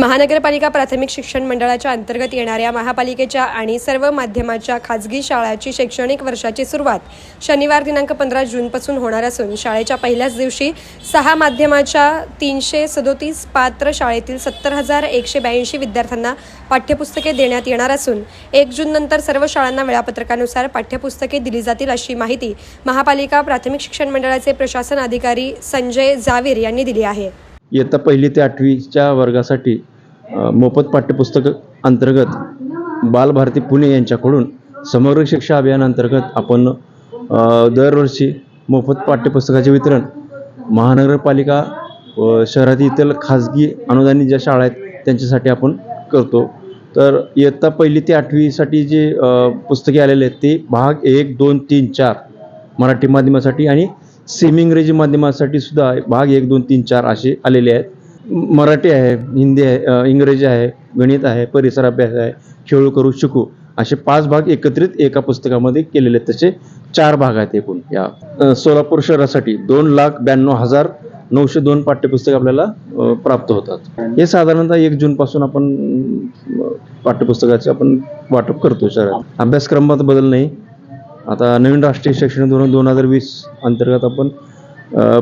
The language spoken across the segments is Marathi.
महानगरपालिका प्राथमिक शिक्षण मंडळाच्या अंतर्गत येणाऱ्या महापालिकेच्या आणि सर्व माध्यमाच्या खाजगी शाळाची शैक्षणिक वर्षाची सुरुवात शनिवार दिनांक पंधरा जूनपासून होणार असून शाळेच्या पहिल्याच दिवशी सहा माध्यमाच्या तीनशे सदोतीस पात्र शाळेतील सत्तर हजार एकशे ब्याऐंशी विद्यार्थ्यांना पाठ्यपुस्तके देण्यात येणार असून एक जून नंतर सर्व शाळांना वेळापत्रकानुसार पाठ्यपुस्तके दिली जातील अशी माहिती महापालिका प्राथमिक शिक्षण मंडळाचे प्रशासन अधिकारी संजय जावीर यांनी दिली आहे. इयत्ता पहिली ते आठवीच्या वर्गासाठी मोफत पाठ्यपुस्तक अंतर्गत बालभारती पुणे यांच्याकडून समग्र शिक्षा अभियान अंतर्गत आपण दरवर्षी मोफत पाठ्यपुस्तकाचे वितरण महानगरपालिका व शहरातील खाजगी अनुदानित ज्या शाळा आहेत त्यांच्यासाठी आपण करतो. तर इयत्ता पहिली ते आठवीसाठी जे पुस्तके आलेले आहेत ते भाग एक दोन तीन चार मराठी माध्यमासाठी आणि सेमी इंग्रजी माध्यमासाठी सुद्धा भाग एक दोन तीन चार असे आलेले आहेत. मराठी आहे हिंदी आहे इंग्रजी आहे गणित आहे परिसर अभ्यास आहे खेळू करू शिकू असे पाच भाग एकत्रित एका पुस्तकामध्ये केलेले आहेत. तसे चार भाग आहेत एकूण या सोलापूर शहरासाठी दोन लाख ब्याण्णव हजार नऊशे दोन पाठ्यपुस्तक आपल्याला प्राप्त होतात. हे साधारणतः एक जून पासून आपण पाठ्यपुस्तकाचे आपण वाटप करतो शहरात. अभ्यासक्रमात बदल नाही. आता नवीन राष्ट्रीय शैक्षणिक धोरण दोन हजार वीस अंतर्गत आपण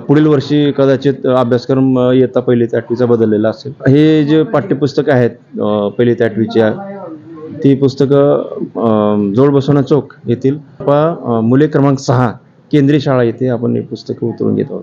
पुढील वर्षी कदाचित अभ्यासक्रम येता पहिली ते आठवीचा बदललेला असेल. हे जे पाठ्यपुस्तकं आहेत पहिली ते आठवीच्या ती पुस्तकं जोड बसवणा चौक येथील मुले क्रमांक सहा केंद्रीय शाळा येथे आपण हे पुस्तकं उतरून घेत आहोत.